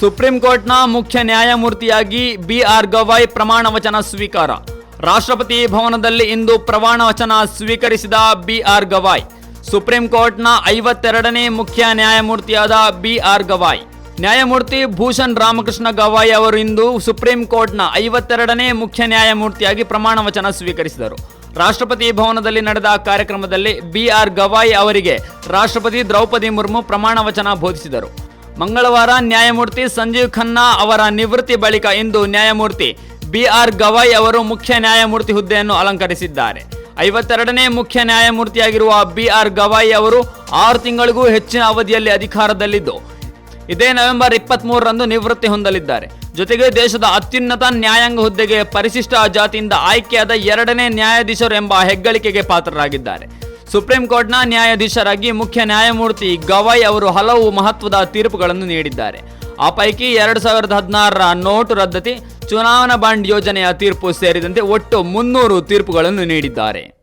Supreme ಕೋರ್ಟ್ನ ಮುಖ್ಯ ನ್ಯಾಯಮೂರ್ತಿಯಾಗಿ ಬಿ ಆರ್ ಗವಾಯ್ ಪ್ರಮಾಣ ವಚನ ಸ್ವೀಕಾರ. ರಾಷ್ಟ್ರಪತಿ ಭವನದಲ್ಲಿ ಇಂದು ಪ್ರಮಾಣ ವಚನ ಸ್ವೀಕರಿಸಿದ ಬಿ ಆರ್ ಗವಾಯ್. ಸುಪ್ರೀಂ ಕೋರ್ಟ್ನ ಐವತ್ತೆರಡನೇ ಮುಖ್ಯ ನ್ಯಾಯಮೂರ್ತಿಯಾದ ಬಿ ಆರ್ ಗವಾಯ್. ನ್ಯಾಯಮೂರ್ತಿ ಭೂಷಣ್ ರಾಮಕೃಷ್ಣ ಗವಾಯ್ ಅವರು ಇಂದು ಸುಪ್ರೀಂ ಕೋರ್ಟ್ನ ಐವತ್ತೆರಡನೇ ಮುಖ್ಯ ನ್ಯಾಯಮೂರ್ತಿಯಾಗಿ ಪ್ರಮಾಣ ವಚನ ಸ್ವೀಕರಿಸಿದರು. ರಾಷ್ಟ್ರಪತಿ ಭವನದಲ್ಲಿ ನಡೆದ ಕಾರ್ಯಕ್ರಮದಲ್ಲಿ ಬಿ ಆರ್ ಗವಾಯ್ ಅವರಿಗೆ ರಾಷ್ಟ್ರಪತಿ ದ್ರೌಪದಿ ಮುರ್ಮು ಪ್ರಮಾಣ ವಚನ ಬೋಧಿಸಿದರು. ಮಂಗಳವಾರ ನ್ಯಾಯಮೂರ್ತಿ ಸಂಜೀವ್ ಖನ್ನಾ ಅವರ ನಿವೃತ್ತಿ ಬಳಿಕ ಇಂದು ನ್ಯಾಯಮೂರ್ತಿ ಬಿ ಆರ್ ಗವಾಯ್ ಅವರು ಮುಖ್ಯ ನ್ಯಾಯಮೂರ್ತಿ ಹುದ್ದೆಯನ್ನು ಅಲಂಕರಿಸಿದ್ದಾರೆ. ಐವತ್ತೆರಡನೇ ಮುಖ್ಯ ನ್ಯಾಯಮೂರ್ತಿಯಾಗಿರುವ ಬಿ ಆರ್ ಗವಾಯ್ ಅವರು ಆರು ತಿಂಗಳಿಗೂ ಹೆಚ್ಚಿನ ಅವಧಿಯಲ್ಲಿ ಅಧಿಕಾರದಲ್ಲಿದ್ದು, ಇದೇ ನವೆಂಬರ್ ಇಪ್ಪತ್ತ್ ಮೂರರಂದು ನಿವೃತ್ತಿ ಹೊಂದಲಿದ್ದಾರೆ. ಜೊತೆಗೆ ದೇಶದ ಅತ್ಯುನ್ನತ ನ್ಯಾಯಾಂಗ ಹುದ್ದೆಗೆ ಪರಿಶಿಷ್ಟ ಜಾತಿಯಿಂದ ಆಯ್ಕೆಯಾದ ಎರಡನೇ ನ್ಯಾಯಾಧೀಶರು ಎಂಬ ಹೆಗ್ಗಳಿಕೆಗೆ ಪಾತ್ರರಾಗಿದ್ದಾರೆ. ಸುಪ್ರೀಂ ಕೋರ್ಟ್ನ ನ್ಯಾಯಾಧೀಶರಾಗಿ ಮುಖ್ಯ ನ್ಯಾಯಮೂರ್ತಿ ಗವಾಯ್ ಅವರು ಹಲವು ಮಹತ್ವದ ತೀರ್ಪುಗಳನ್ನು ನೀಡಿದ್ದಾರೆ. ಆ ಪೈಕಿ ಎರಡು ಸಾವಿರದ ಹದಿನಾರರ ನೋಟು ರದ್ದತಿ, ಚುನಾವಣಾ ಬಾಂಡ್ ಯೋಜನೆಯ ತೀರ್ಪು ಸೇರಿದಂತೆ ಒಟ್ಟು ಮುನ್ನೂರು ತೀರ್ಪುಗಳನ್ನು ನೀಡಿದ್ದಾರೆ.